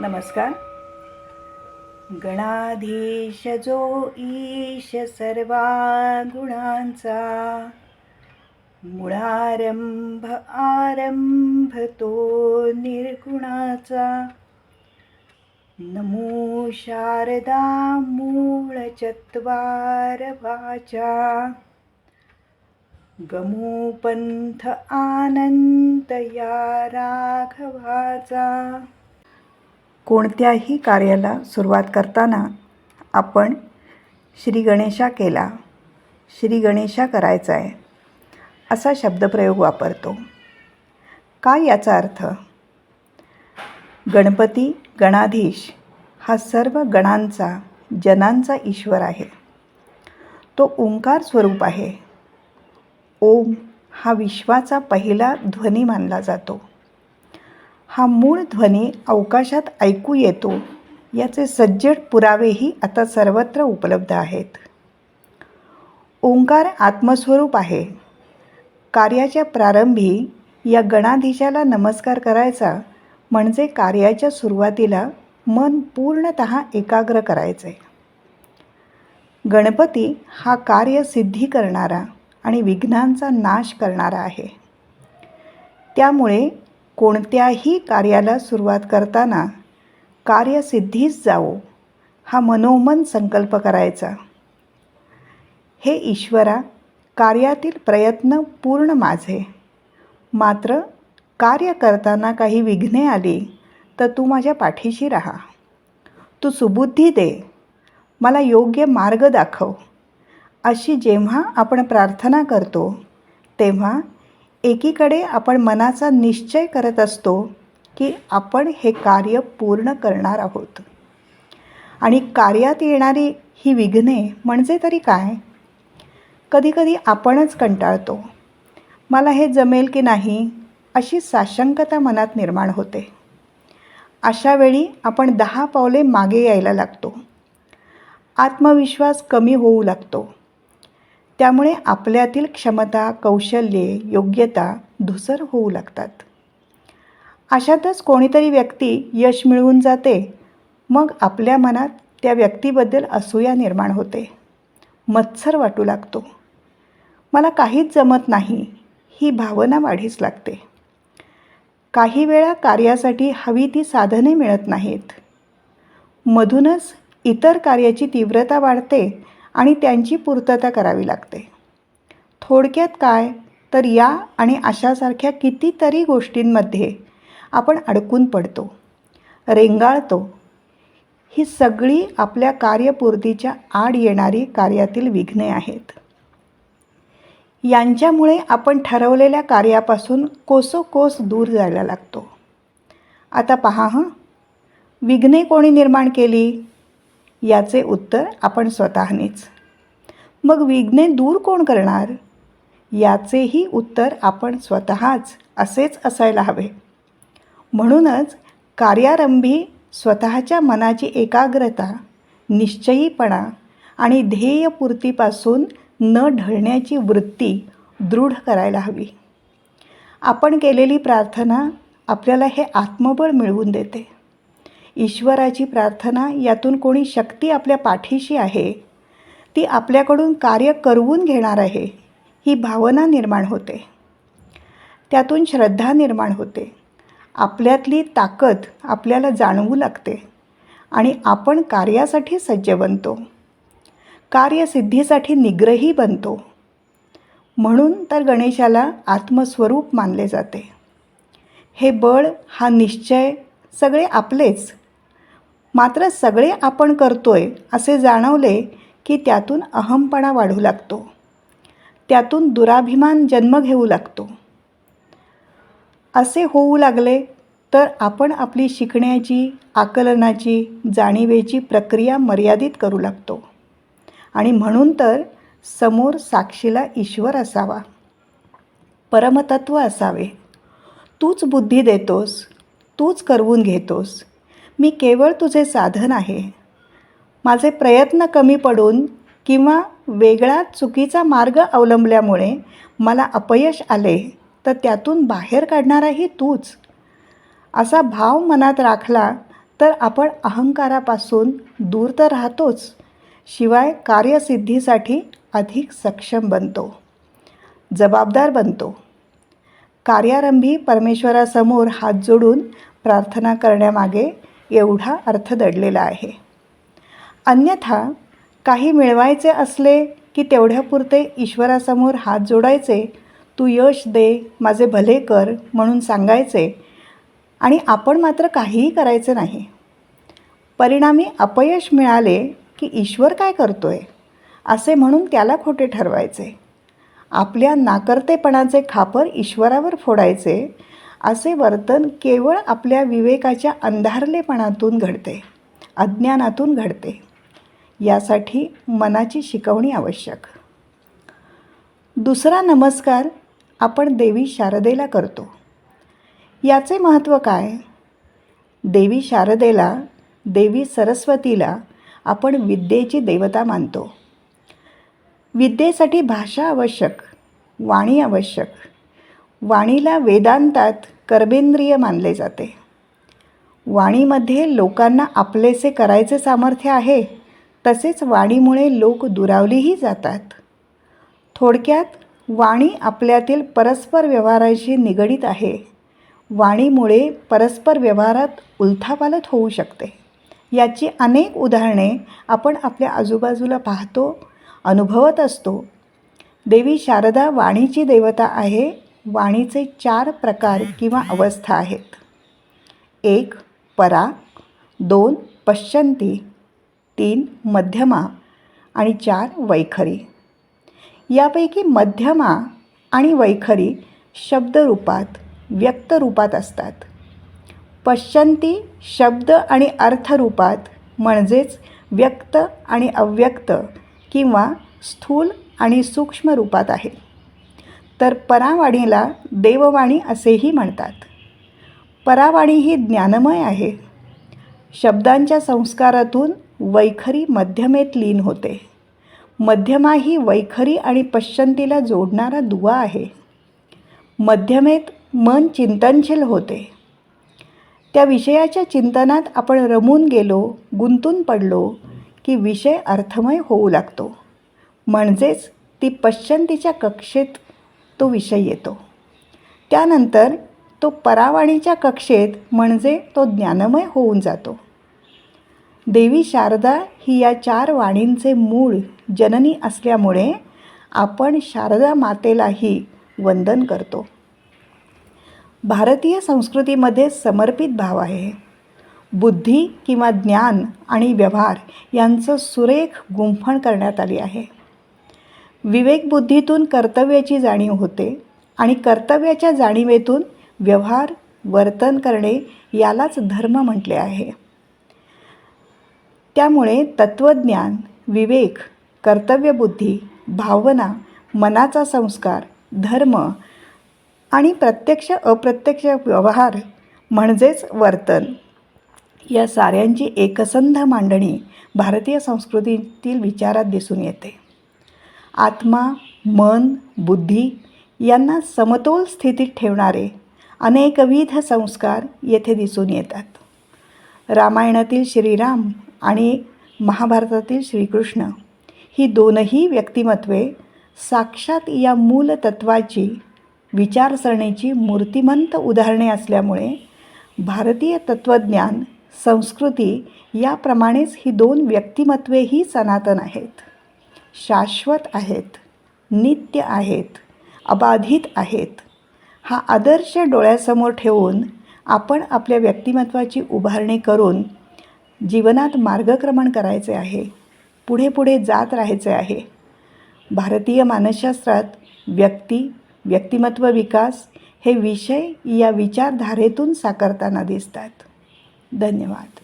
नमस्कार. गणाधीश जो ईश सर्वा गुणांचा मुळारंभ आरंभ तो निर्गुणाचा नमो शारदा मूळ चत्वार वाचा. गमोपंथ आनंद या राघवाचा. कोणत्याही कार्याला सुरुवात करताना आपण श्री गणेशा केला. श्री गणेशा करायचा आहे असा शब्दप्रयोग वापरतो. काय याचा अर्थ? गणपती गणाधीश हा सर्व गणांचा जनांचा ईश्वर आहे. तो ओंकार स्वरूप आहे. ओम हा विश्वाचा पहिला ध्वनी मानला जातो. हा मूळ ध्वनी अवकाशात ऐकू येतो याचे सज्जड पुरावेही आता सर्वत्र उपलब्ध आहेत. ओंकार आत्मस्वरूप आहे. कार्याच्या प्रारंभी या गणाधीशाला नमस्कार करायचा म्हणजे कार्याच्या सुरुवातीला मन पूर्णत एकाग्र करायचे. गणपती हा कार्य सिद्धी करणारा आणि विघ्नांचा नाश करणारा आहे. त्यामुळे कोणत्याही कार्याला सुरुवात करताना कार्यसिद्धीच जावो हा मनोमन संकल्प करायचा. हे ईश्वरा कार्यातील प्रयत्न पूर्ण माझे. मात्र कार्य करताना काही विघ्ने आली तर तू माझ्या पाठीशी राहा. तू सुबुद्धी दे. मला योग्य मार्ग दाखव. अशी जेव्हा आपण प्रार्थना करतो तेव्हा एकीकडे आपण मनाचा निश्चय करत असतो की आपण हे कार्य पूर्ण करणार आहोत. आणि कार्यात येणारी ही विघ्ने म्हणजे तरी काय? कधीकधी आपणच कंटाळतो. मला हे जमेल की नाही? अशी साशंकता मनात निर्माण होते. अशा वेळी आपण दहा पावले मागे यायला लागतो. आत्मविश्वास कमी होऊ लागतो. त्यामुळे आपल्यातील क्षमता कौशल्ये योग्यता धुसर होऊ लागतात. अशातच कोणीतरी व्यक्ती यश मिळवून जाते मग आपल्या मनात त्या व्यक्तीबद्दल असूया निर्माण होते. मत्सर वाटू लागतो. मला काहीच जमत नाही ही भावना वाढीस लागते. काही वेळा कार्यासाठी हवी ती साधने मिळत नाहीत. मधूनच इतर कार्याची तीव्रता वाढते आणि त्यांची पूर्तता करावी लागते. थोडक्यात काय? तर या आणि अशासारख्या कितीतरी गोष्टींमध्ये आपण अडकून पडतो रेंगाळतो. ही सगळी आपल्या कार्यपूर्तीच्या आड येणारी कार्यातील विघ्ने आहेत. यांच्यामुळे आपण ठरवलेल्या कार्यापासून कोसोकोस दूर जायला लागतो. आता पहा हं. विघ्ने कोणी निर्माण केली? याचे उत्तर आपण स्वतःनेच. मग विघ्ने दूर कोण करणार? याचेही उत्तर आपण स्वतःच असेच असायला हवे. म्हणूनच कार्यारंभी स्वतःच्या मनाची एकाग्रता निश्चयीपणा आणि ध्येयपूर्तीपासून न ढळण्याची वृत्ती दृढ करायला हवी. आपण केलेली प्रार्थना आपल्याला हे आत्मबळ मिळवून देते. ईश्वराची प्रार्थना यातून कोणी शक्ती आपल्या पाठीशी आहे ती आपल्याकडून कार्य करवून घेणार आहे ही भावना निर्माण होते. त्यातून श्रद्धा निर्माण होते. आपल्यातली ताकद आपल्याला जाणवू लागते आणि आपण कार्यासाठी सज्ज बनतो. कार्यसिद्धीसाठी निग्रही बनतो. म्हणून तर गणेशाला आत्मस्वरूप मानले जाते. हे बळ हा निश्चय सगळे आपलेच. मात्र सगळे आपण करतोय असे जाणवले की त्यातून अहमपणा वाढू लागतो. त्यातून दुराभिमान जन्म घेऊ लागतो. असे होऊ लागले तर आपण आपली शिकण्याची आकलनाची जाणीवेची प्रक्रिया मर्यादित करू लागतो. आणि म्हणून तर समोर साक्षीला ईश्वर असावा. परमतत्व असावे. तूच बुद्धी देतोस. तूच करवून घेतोस. मी केवळ तुझे साधन आहे. माझे प्रयत्न कमी पडून किंवा वेगळा चुकीचा मार्ग अवलंबल्यामुळे मला अपयश आले तर त्यातून बाहेर काढणाराही तूच. असा भाव मनात राखला तर आपण अहंकारापासून दूर तर राहतोच. शिवाय कार्यसिद्धीसाठी अधिक सक्षम बनतो. जबाबदार बनतो. कार्यारंभी परमेश्वरासमोर हात जोडून प्रार्थना करण्यामागे एवढा अर्थ दडलेला आहे. अन्यथा काही मिळवायचे असले की तेवढ्यापुरते ईश्वरासमोर हात जोडायचे तू यश दे माझे भले कर म्हणून सांगायचे आणि आपण मात्र काहीही करायचे नाही. परिणामी अपयश मिळाले की ईश्वर काय करतो आहे असे म्हणून त्याला खोटे ठरवायचे. आपल्या नाकर्तेपणाचे खापर ईश्वरावर फोडायचे असे वर्तन केवळ आपल्या विवेकाच्या अंधारलेपणातून घडते अज्ञानातून घडते. यासाठी मनाची शिकवणी आवश्यक. दुसरा नमस्कार आपण देवी शारदेला करतो. याचे महत्त्व काय? देवी शारदेला देवी सरस्वतीला आपण विद्येची देवता मानतो. विद्येसाठी भाषा आवश्यक वाणी आवश्यक. वाणीला वेदांतात कर्मेंद्रिय मानले जाते. वाणीमध्ये लोकांना आपलेसे करायचे सामर्थ्य आहे तसेच वाणीमुळे लोक दुरावलीही जातात. थोडक्यात वाणी आपल्यातील परस्पर व्यवहाराशी निगडीत आहे. वाणीमुळे परस्पर व्यवहारात उलथापालथ होऊ शकते. याची अनेक उदाहरणे आपण आपल्या आजूबाजूला पाहतो अनुभवत असतो. देवी शारदा वाणीची देवता आहे वाणीचे चार प्रकार किंवा अवस्था आहेत. एक परा दोन पश्चंती तीन मध्यमा आणि चार वैखरी. यापैकी मध्यमा आणि वैखरी शब्दरूपात व्यक्तरूपात असतात. पश्चंती शब्द आणि अर्थरूपात म्हणजेच व्यक्त आणि अव्यक्त किंवा स्थूल आणि सूक्ष्म रूपात आहे. तर परावाणीला देववाणी असेही म्हणतात. परावाणी ही ज्ञानमय आहे. शब्दांच्या संस्कारातून वैखरी मध्यमेत लीन होते. मध्यमा ही वैखरी आणि पश्चंतीला जोडणारा दुवा आहे. मध्यमेत मन चिंतनशील होते. त्या विषयाच्या चिंतनात आपण रमून गेलो गुंतून पडलो की विषय अर्थमय होऊ लागतो. म्हणजेच ती पश्चंतीच्या कक्षेत तो विषय येतो. त्यानंतर तो परावाणीच्या कक्षेत म्हणजे तो ज्ञानमय होऊन जातो. देवी शारदा ही या चार वाणींचे मूळ जननी असल्यामुळे आपण शारदा मातेलाही वंदन करतो. भारतीय संस्कृतीमध्ये समर्पित भाव आहे. बुद्धी किंवा ज्ञान आणि व्यवहार यांचं सुरेख गुंफण करण्यात आली आहे. विवेकबुद्धीतून कर्तव्याची जाणीव होते आणि कर्तव्याच्या जाणीवेतून व्यवहार वर्तन करणे यालाच धर्म म्हटले आहे. त्यामुळे तत्त्वज्ञान विवेक कर्तव्यबुद्धी भावना मनाचा संस्कार धर्म आणि प्रत्यक्ष अप्रत्यक्ष व्यवहार म्हणजेच वर्तन. या साऱ्यांची एकसंध मांडणी भारतीय संस्कृतीतील विचारात दिसून येते. आत्मा मन बुद्धी यांना समतोल स्थितीत ठेवणारे अनेकविध संस्कार येथे दिसून येतात. रामायणातील श्रीराम आणि महाभारतातील श्रीकृष्ण ही दोनही व्यक्तिमत्वे साक्षात या मूलतत्वाची विचारसरणीची मूर्तिमंत उदाहरणे असल्यामुळे भारतीय तत्त्वज्ञान संस्कृती याप्रमाणेच ही दोन व्यक्तिमत्वेही सनातन आहेत. शाश्वत आहेत नित्य आहेत अबाधित आहेत. हा आदर्श डोळ्यासमोर ठेवून आपण आपल्या व्यक्तिमत्वाची उभारणी करून जीवनात मार्गक्रमण करायचे आहे पुढे पुढे जात राहायचे आहे. भारतीय मानसशास्त्रात व्यक्ती व्यक्तिमत्व विकास हे विषय या विचारधारेतून साकारताना दिसतात. धन्यवाद.